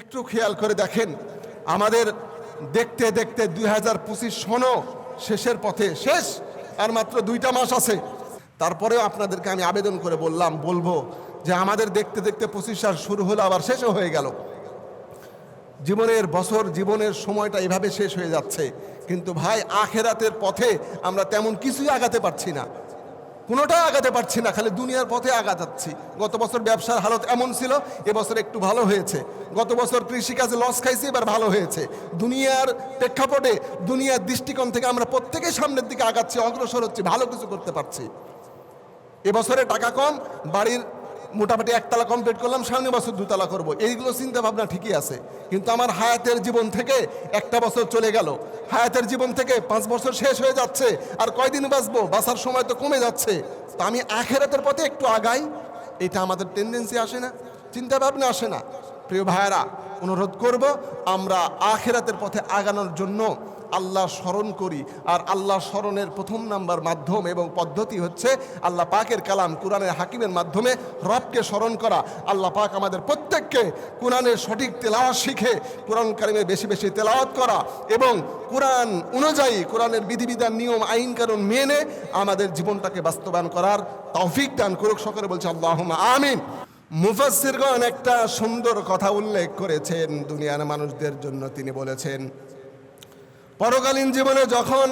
একটু খেয়াল করে দেখেন, আমাদের দেখতে দেখতে দুই হাজার পঁচিশ সনও শেষের পথে শেষ, আর মাত্র দুইটা মাস আছে। তারপরেও আপনাদেরকে আমি আবেদন করে বললাম, বলব যে আমাদের দেখতে দেখতে পঁচিশ সাল শুরু হলো, আবার শেষও হয়ে গেল। জীবনের বছর, জীবনের সময়টা এভাবে শেষ হয়ে যাচ্ছে। কিন্তু ভাই, আখেরাতের পথে আমরা তেমন কিছুই আগাতে পারছি না। কোনোটা আগাতে পারছি না, খালি দুনিয়ার পথে আগাতাচ্ছি। গত বছর ব্যবসার হালত এমন ছিল এবছর একটু ভালো হয়েছে। গত বছর কৃষিকাজে লস খাইছি, এবার ভালো হয়েছে। দুনিয়ার প্রেক্ষাপটে, দুনিয়ার দৃষ্টিকোণ থেকে আমরা প্রত্যেকেই সামনের দিকে আগাচ্ছি, অগ্রসর হচ্ছি, ভালো কিছু করতে পারছি। এবছরে টাকা কম, বাড়ির মোটামুটি একতলা কমপ্লিট করলাম, সামনে বছর দুতলা করব। এইগুলো চিন্তা ভাবনা ঠিকই আছে। কিন্তু আমার হায়াতের জীবন থেকে একটা বছর চলে গেল। হায়াতের জীবন থেকে পাঁচ বছর শেষ হয়ে যাচ্ছে, আর কয়দিন বাঁচবো, বাঁচার সময় তো কমে যাচ্ছে। তো আমি আখেরাতের পথে একটু আগাই, এটা আমাদের টেন্ডেন্সি আসে না চিন্তা ভাবনা আসে না। প্রিয় ভাইয়েরা, অনুরোধ করব, আমরা আখেরাতের পথে আগানোর জন্য আল্লাহ স্মরণ করি। আর আল্লাহ স্মরণের প্রথম নাম্বার মাধ্যম এবং পদ্ধতি হচ্ছে আল্লাহ পাকের কালাম কোরআনের হাকিমের মাধ্যমে রবকে স্মরণ করা। আল্লাহ পাক আমাদের প্রত্যেককে কোরআনের সঠিক তেলাওয়াত শিখে, কোরআন কারিমে বেশি বেশি তেলাওয়াত করা এবং কোরআন অনুযায়ী কোরআনের বিধিবিধান, নিয়ম, আইন, কানুন মেনে আমাদের জীবনটাকে বাস্তবায়ন করার তৌফিক দান করুক সকলে বলছে আল্লাহ আমিন। মুফাসিরগণ একটা সুন্দর কথা উল্লেখ করেছেন। দুনিয়ার মানুষদের জন্য তিনি বলেছেন পরকালীন জীবনে যখন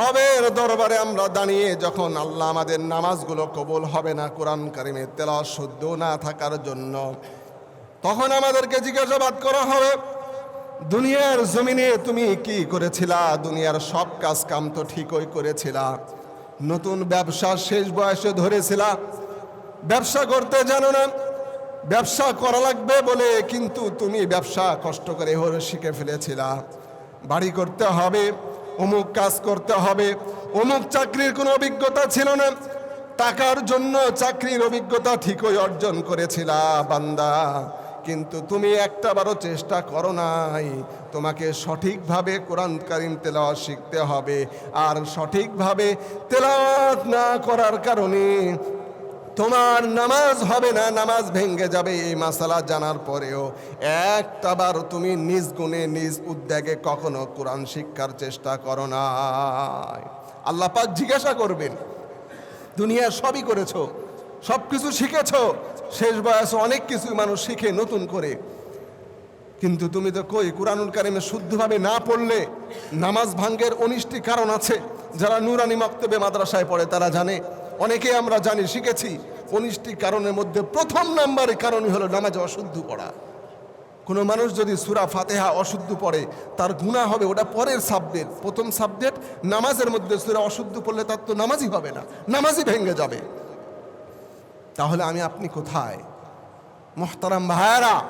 রবের দরবারে আমরা দাঁড়িয়ে যখন আল্লাহ আমাদের নামাজগুলো কবুল হবে না, কোরআন কারিমে তেলা শুদ্ধ না থাকার জন্য, তখন আমাদেরকে জিজ্ঞাসাবাদ করা হবে, দুনিয়ার জমিনে তুমি কি করেছিলা? দুনিয়ার সব কাজ কাম তো ঠিকই করেছিলা। নতুন ব্যবসা শেষ বয়সে ধরেছিলা। ব্যবসা করতে জানো না, ব্যবসা করা লাগবে বলে কিন্তু তুমি ব্যবসা কষ্ট করে হরে শিখে ফেলেছিলা। বাড়ি করতে হবে, অমুক কাজ করতে হবে। অমুক চাকরির কোনো অভিজ্ঞতা ছিল না। টাকার জন্য চাকরির অভিজ্ঞতা ঠিকই অর্জন করেছিলা বান্দা। কিন্তু তুমি একটাবারও চেষ্টা করো নাই। তোমাকে সঠিকভাবে কোরআন কারিম তেলাওয়াত শিখতে হবে। আর সঠিকভাবে তেলাওয়াত না করার কারণে তোমার নামাজ হবে না, নামাজ ভেঙ্গে যাবে এই মাসালা জানার পরেও একটাবার তুমি নিজ গুণে, নিজ উদ্যোগে কখনো কোরআন শিক্ষার চেষ্টা করো না আল্লাহ পাক জিজ্ঞাসা করবেন দুনিয়ার সবই করেছ সব কিছু শিখেছ, শেষ বয়সে অনেক কিছু মানুষ শিখে নতুন করে। কিন্তু তুমি তো কই, কোরআনুল কারিমে শুদ্ধভাবে না পড়লে নামাজ ভাঙ্গের উনিশটি কারণ আছে। যারা নুরানি মক্তবে মাদ্রাসায় পড়ে তারা জানে অনেকে আমরা জানি, শিখেছি। উনিশটি কারণের মধ্যে প্রথম নাম্বারের কারণই হলো নামাজে অশুদ্ধ পড়া। কোনো মানুষ যদি সুরা ফাতেহা অশুদ্ধ পড়ে, তার গুণা হবে ওটা পরের সাবজেক্ট প্রথম সাবজেক্ট নামাজের মধ্যে সুরা অশুদ্ধ পড়লে তার তো নামাজই হবে না, নামাজই ভেঙে যাবে। তাহলে আমি, আপনি কোথায়? মোহতারাম ভাইয়ারা,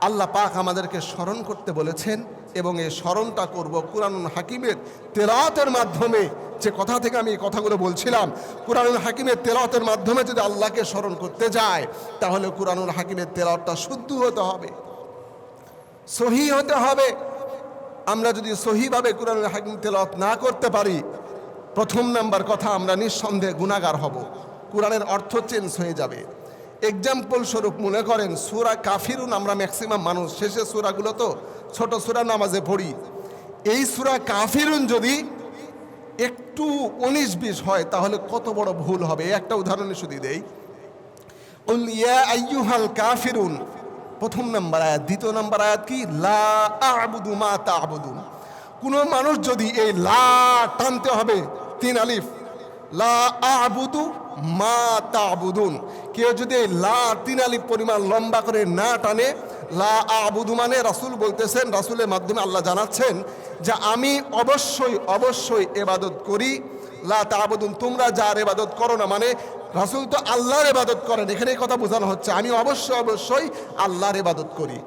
আল্লাহ পাক আমাদেরকে স্মরণ করতে বলেছেন এবং এই স্মরণটা করব কোরআন হাকিমের তেলাওয়াতের মাধ্যমে। যে কথা থেকে আমি এই কথাগুলো বলছিলাম, কোরআনুল হাকিমের তেলাওয়াতের মাধ্যমে যদি আল্লাহকে স্মরণ করতে যায়, তাহলে কোরআনুল হাকিমের তেলাওয়াতটা শুদ্ধ হতে হবে, সহি হতে হবে। আমরা যদি সহিভাবে কোরআনুল হাকিম তেলাওয়াত না করতে পারি, প্রথম নাম্বার কথা আমরা নিঃসন্দেহে গুণাগার হব। কোরআনের অর্থ চেঞ্জ হয়ে যাবে। এক্সাম্পল স্বরূপ মনে করেন, সুরা কাফিরুন আমরা ম্যাক্সিমাম মানুষ। শেষে সুরাগুলো তো ছোট সুরা নামাজে পড়ি। এই সুরা কাফিরুন যদি একটু উনিশ বিশ হয়, তাহলে কত বড় ভুল হবে? একটা উদাহরণে শুধু দেই। ইয়া কাফিরুন। প্রথম নাম্বার আয়াত। দ্বিতীয় নাম্বার আয়াত কি? লা আবুদু মা তাবুদুন। কোনো মানুষ যদি এই লা টানতে হবে, তিন আলিফ, লা আবুদু মা তাবুদুন। কেউ যদি লা তিন আলিফ পরিমাণ লম্বা করে না টানে, লা আবুদু মানে রাসূল বলতেছেন, রাসূলের মাধ্যমে আল্লাহ জানাচ্ছেন যে আমি অবশ্যই অবশ্যই এবাদত করি। লা তাবুদুন, তোমরা যার এবাদত করো না মানে রাসূল তো আল্লাহর এবাদত করেন। এখানে কথা বোঝানো হচ্ছে, আমি অবশ্যই অবশ্যই আল্লাহর এবাদত করি।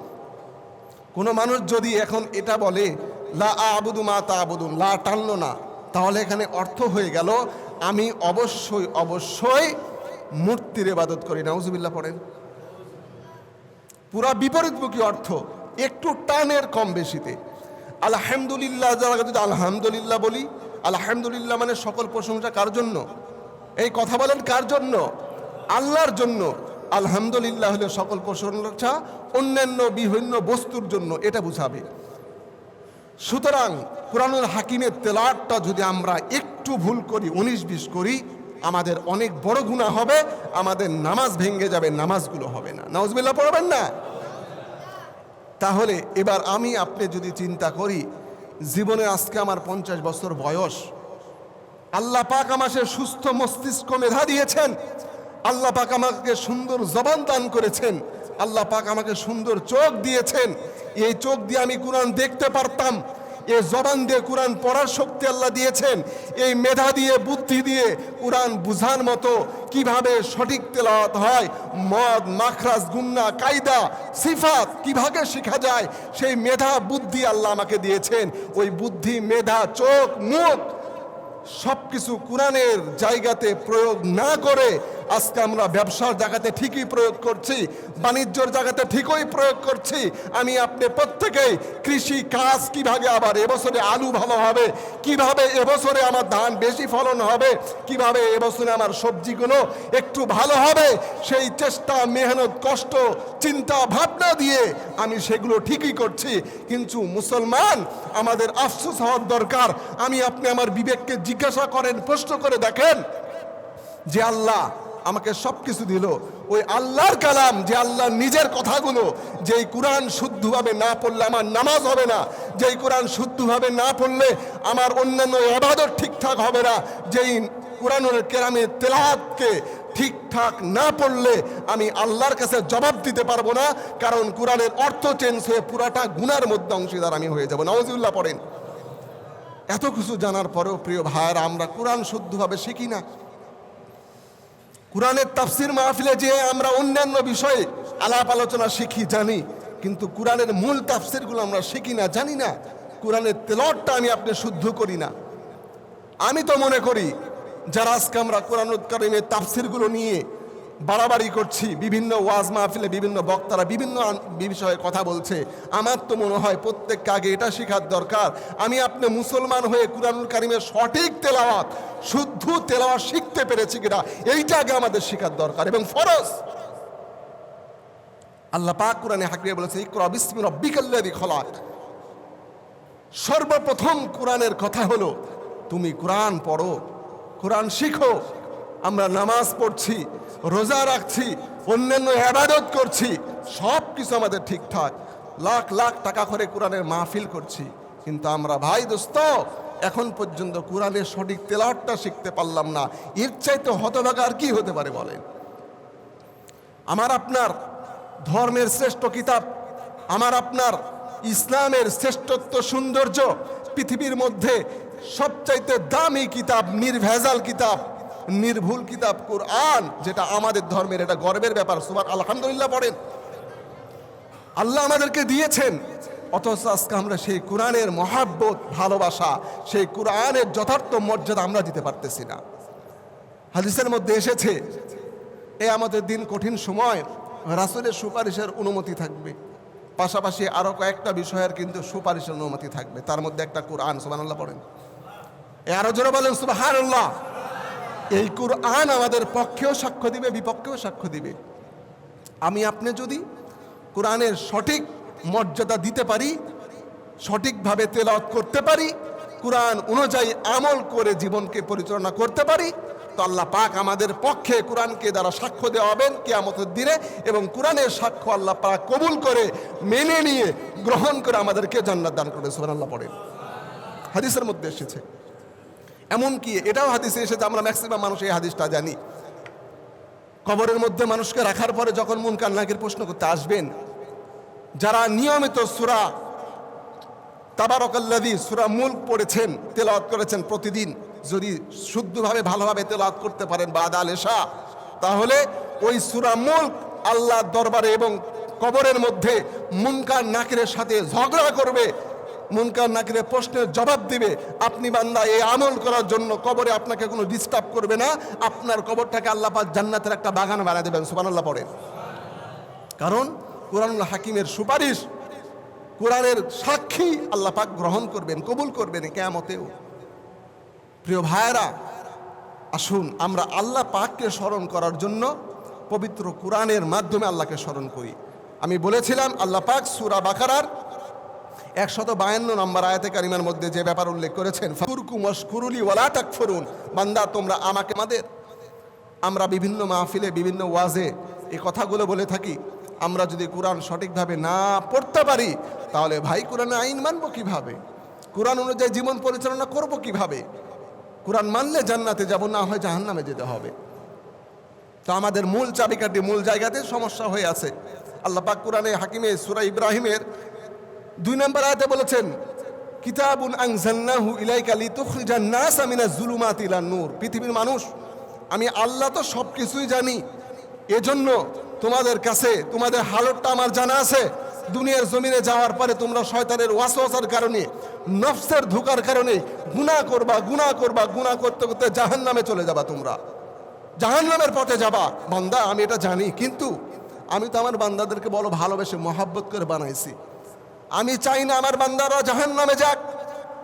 কোনো মানুষ যদি এখন এটা বলে, লা আবুদু মা তা আবুদুন লা টানলো না, তাহলে এখানে অর্থ হয়ে গেল আমি অবশ্যই অবশ্যই মূর্তির এবাদত করি। নাউজুবিল্লাহ পড়েন। পুরা বিপরীতমুখী অর্থ, একটু টানের কম বেশিতে। আলহামদুলিল্লাহ, যারা যদি আলহামদুলিল্লাহ বলি, আলহামদুলিল্লাহ মানে সকল প্রশংসা কার জন্য? এই কথা বলেন কার জন্য? আল্লাহর জন্য। আলহামদুলিল্লাহ হলে সকল প্রশংসা অন্যান্য বিভিন্ন বস্তুর জন্য, এটা বুঝাবে। সুতরাং কোরআনুল হাকিমের তেলাটটা যদি আমরা একটু ভুল করি, উনিশ বিশ করি, আমাদের অনেক বড় গুণা হবে, আমাদের নামাজ ভেঙে যাবে, নামাজগুলো হবে না। নামাজবিল্লা পড়বেন না? তাহলে এবার আমি আপনি যদি চিন্তা করি, জীবনে আজকে আমার পঞ্চাশ বছর বয়স, আল্লাহ পাক আমাকে সুস্থ মস্তিষ্ক মেধা দিয়েছেন, আল্লাহ পাক আমাকে সুন্দর জবান দান করেছেন আল্লাহ পাক আমাকে সুন্দর চোখ দিয়েছেন। এই চোখ দিয়ে আমি কোরআন দেখতে পারতাম। এই জবান দিয়ে কোরআন পড়ার শক্তি আল্লাহ দিয়েছেন। এই মেধা দিয়ে, বুদ্ধি দিয়ে কোরআন বুঝার মতো কীভাবে সঠিক তেলাওয়াত হয়, মদ, মাখরাজ, গুন্না, কায়দা, সিফাত কীভাবে শেখা যায়, সেই মেধা, বুদ্ধি আল্লাহ আমাকে দিয়েছেন। ওই বুদ্ধি, মেধা, চোখ, মুখ সব কিছু কোরআনের জায়গাতে প্রয়োগ না করে আজকে আমরা ব্যবসার জায়গাতে ঠিকই প্রয়োগ করছি, বাণিজ্যর জায়গাতে ঠিকই প্রয়োগ করছি। আমি আপনি প্রত্যেকেই কৃষি কাজ কীভাবে আবার এবছরে আলু ভালো হবে, কীভাবে এবছরে আমার ধান বেশি ফলন হবে, কীভাবে এবছরে আমার সবজিগুলো একটু ভালো হবে, সেই চেষ্টা, মেহনত, কষ্ট, চিন্তা, ভাবনা দিয়ে আমি সেগুলো ঠিকই করছি। কিন্তু মুসলমান, আমাদের আফসোস হওয়ার দরকার। আমি আপনি আমার বিবেককে জিজ্ঞাসা করেন, প্রশ্ন করে দেখেন যে আল্লাহ আমাকে সব কিছু দিল। ওই আল্লাহর কালাম, যে আল্লাহ নিজের কথাগুলো, যেই কোরআন শুদ্ধভাবে না পড়লে আমার নামাজ হবে না, যেই কোরআন শুদ্ধভাবে না পড়লে আমার অন্যান্য এবাদত ঠিকঠাক হবে না, যেই কোরআনের কেরামে তেলাহাতকে ঠিকঠাক না পড়লে আমি আল্লাহর কাছে জবাব দিতে পারব না, কারণ কোরআনের অর্থ চেঞ্জ হয়ে পুরাটা গুনার মধ্যে অংশীদার আমি হয়ে যাব। নওয়াজুল্লাহ পড়েন। এত কিছু জানার পরেও প্রিয় ভাইয়েরা, আমরা কোরআন শুদ্ধভাবে শিখি না। কোরআনের তাফসির মাহফিলে যে আমরা অন্যান্য বিষয়ে আলাপ আলোচনা শিখি, জানি। কিন্তু কোরআনের মূল তাফসিরগুলো আমরা শিখি না, জানি না। কোরআনের তেলটটা আমি আপনি শুদ্ধ করি না। আমি তো মনে করি, যারা আজকে আমরা কোরআন করিমের তাফসিরগুলো নিয়ে বাড়াবাড়ি করছি, বিভিন্ন ওয়াজ মাহফিলে বিভিন্ন বক্তারা বিভিন্ন বিষয়ে কথা বলছে। আমার তো মনে হয় প্রত্যেককে আগে এটা শেখার দরকার। আমি আপনি মুসলমান হয়ে কোরআনুল কারিমের সঠিক তেলাওয়াত, শুদ্ধ তেলাওয়াত শিখতে পেরেছি কিনা, এইটা আগে আমাদের শেখার দরকার এবং ফরজ। আল্লাহ পাক কোরআনে হাকিয়ে বলেছে, ইকরা বিসমি রব্বিকাল্লাযী খলাক। সর্বপ্রথম কোরআনের কথা হলো, তুমি কোরআন পড়ো, কোরআন শিখো। আমরা নামাজ পড়ছি, রোজা রাখছি, অন্যান্য আবাদত করছি সব কিছু আমাদের ঠিকঠাক লাখ লাখ টাকা করে কোরআনের মাহফিল করছি, কিন্তু আমরা ভাই দোস্ত, এখন পর্যন্ত কোরআনের সঠিক তেলাওয়াতটা শিখতে পারলাম না। এর চাইতে হতভাগা আর কি হতে পারে বলেন? আমার আপনার ধর্মের শ্রেষ্ঠ কিতাব, আমার আপনার ইসলামের শ্রেষ্ঠত্ব সৌন্দর্য, পৃথিবীর মধ্যে সবচাইতে দামি কিতাব, নির্ভেজাল কিতাব নির্ভুল কিতাব কোরআন, যেটা আমাদের ধর্মের এটা গর্বের ব্যাপার। সুবার আলহামদুলিল্লাহ পড়েন। আল্লাহ আমাদেরকে দিয়েছেন। অথচ আজকে আমরা সেই কোরআনের মহাব্বত, ভালোবাসা, সেই কোরআনের যথার্থ মর্যাদা আমরা দিতে পারতেছি না। হাদিসের মধ্যে এসেছে, এ আমাদের দিন কঠিন সময়, রাসুলের সুপারিশের অনুমতি থাকবে। পাশাপাশি আরও কয়েকটা বিষয়ের কিন্তু সুপারিশের অনুমতি থাকবে। তার মধ্যে একটা কোরআন, সুবহানাল্লাহ পড়েন। এ আরও জোরে বলেন, সুবহানাল্লাহ। এই কোরআন আমাদের পক্ষেও সাক্ষ্য দিবে, বিপক্ষেও সাক্ষ্য দিবে। আমি আপনি যদি কোরআনের সঠিক মর্যাদা দিতে পারি, সঠিকভাবে তেলাওয়াত করতে পারি, কোরআন অনুযায়ী আমল করে জীবনকে পরিচালনা করতে পারি, তো আল্লাহ পাক আমাদের পক্ষে কোরআনকে দ্বারা সাক্ষ্য দেওয়া হবেন কেয়ামতের দিনে এবং কোরআনের সাক্ষ্য আল্লাহ পাক কবুল করে, মেনে নিয়ে গ্রহণ করে আমাদেরকে জান্নাত দান করবে। সুবহান আল্লাহ পড়েন। হাদিসের মধ্যে এসেছে। এমনকি এটাও হাদিসে এসেছে, আমরা ম্যাক্সিমাম মানুষ এই হাদিসটা জানি। কবরের মধ্যে মানুষকে রাখার পরে যখন মন কান্নাকের প্রশ্ন করতে আসবেন, যারা নিয়মিত সুরা তাবারকাল্লাদি সুরা মুল্ক পড়েছেন, তেলাওয়াত করেছেন প্রতিদিন, যদি শুদ্ধভাবে, ভালোভাবে তেলাওয়াত করতে পারেন বা আদাল এশা, তাহলে ওই সুরা মুল্ক আল্লাহর দরবারে এবং কবরের মধ্যে মুনকার নাকিরের সাথে ঝগড়া করবে মুনকার নাকিরের প্রশ্নের জবাব দিবে। আপনি বান্দা, এই আমল করার জন্য কবরে আপনাকে কোনো ডিস্টার্ব করবে না। আপনার কবরটাকে আল্লাহ পাক জান্নাতের একটা বাগান বানিয়ে দেবেন, সুবহানাল্লাহ পড়েন। কারণ কোরআনুল হাকিমের সুপারিশ, কোরআনের সাক্ষী আল্লাহ পাক গ্রহণ করবেন, কবুল করবেন কেয়ামতেও। প্রিয় ভাইয়েরা, আসুন আমরা আল্লাহ পাককে স্মরণ করার জন্য পবিত্র কোরআনের মাধ্যমে আল্লাহকে স্মরণ করি। আমি বলেছিলাম, আল্লাহ পাক সুরা বাকারার একশত বায়ান্ন নম্বর আয়াতে কারিমার মধ্যে যে ব্যাপার উল্লেখ করেছেন ফুরকু মশকুরুলি ওয়ালা তাক ফরুন বান্দা, তোমরা আমাকে আমাদের, আমরা বিভিন্ন মাহফিলে, বিভিন্ন ওয়াজে এই কথাগুলো বলে থাকি। আমরা যদি কোরআন সঠিকভাবে না পড়তে পারি, তাহলে ভাই কোরআনে আইন মানবো কীভাবে? কোরআন অনুযায়ী জীবন পরিচালনা করব কীভাবে? কোরআন মানলে জান্নাতে যাব, না হয় জাহান্নামে যেতে হবে। তো আমাদের মূল চাবিকাঠি মূল জায়গাতে সমস্যা হয়ে আছে। আল্লাহ পাক কোরআনে হাকিমে সুরা ইব্রাহিমের দুই নম্বর আয়াতে বলেছেন, কিতাবুন আনজালনাহু ইলাইকা লিতুখরিজান নাস মিনাজ জুলুমাতি ইলান নূর। পৃথিবীর মানুষ, আমি আল্লাহ তো সব কিছুই জানি। এজন্য তোমাদের কাছে, তোমাদের হালতটা আমার জানা আছে। দুনিয়ার জমিনে যাওয়ার পরে তোমরা শয়তানের ওয়াসওয়াসার কারণে, নফসের ধোকার কারণে গুনাহ করবা গুনাহ করবা, গুনাহ করতে করতে জাহান্নামে চলে যাবা তোমরা। জাহান্নামের পথে যাবা। বান্দা, আমি এটা জানি, কিন্তু আমি তো আমার বান্দাদেরকে বলো ভালোবেসে, মহাব্বত করে বানাইছি। আমি চাই না আমার বান্দারা জাহান নামে যাক।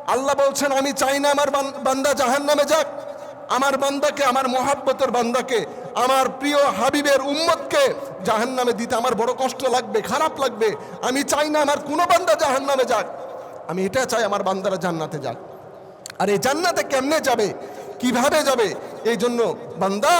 আল্লাহ বলছেন, আমি চাই না আমার বান্দা জাহান নামে যাক। আমার বান্দাকে, আমার মহাব্বতের বান্দাকে, আমার প্রিয় হাবিবের উম্মতকে জাহান নামে দিতে আমার বড় কষ্ট লাগবে, খারাপ লাগবে। আমি চাই না আমার কোনো বান্দা জাহান নামে যাক। আমি এটা চাই আমার বান্দারা জান্নাতে যাক। আর এই জান্নাতে কেমনে যাবে? কীভাবে যাবে? এই জন্য বান্দা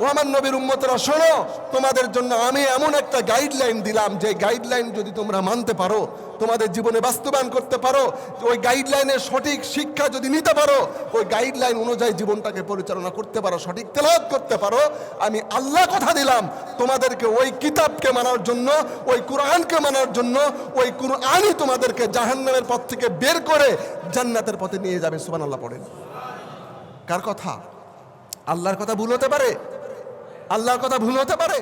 ও আমার নবীর উম্মতরা, শোনো, তোমাদের জন্য আমি এমন একটা গাইডলাইন দিলাম, যে গাইডলাইন যদি তোমরা মানতে পারো, তোমাদের জীবনে বাস্তবায়ন করতে পারো, ওই গাইডলাইনের সঠিক শিক্ষা যদি নিতে পারো, ওই গাইডলাইন অনুযায়ী জীবনটাকে পরিচালনা করতে পারো, সঠিক তেলাওয়াত করতে পারো, আমি আল্লাহ কথা দিলাম, তোমাদেরকে ওই কিতাবকে মানার জন্য, ওই কোরআনকে মানার জন্য, ওই কোরআনই তোমাদেরকে জাহান্নামের পথ থেকে বের করে জান্নাতের পথে নিয়ে যাবে সুবান আল্লাহ পড়েন। কার কথা? আল্লাহর কথা ভুল হতে পারে? আল্লাহর কথা ভুল হতে পারে?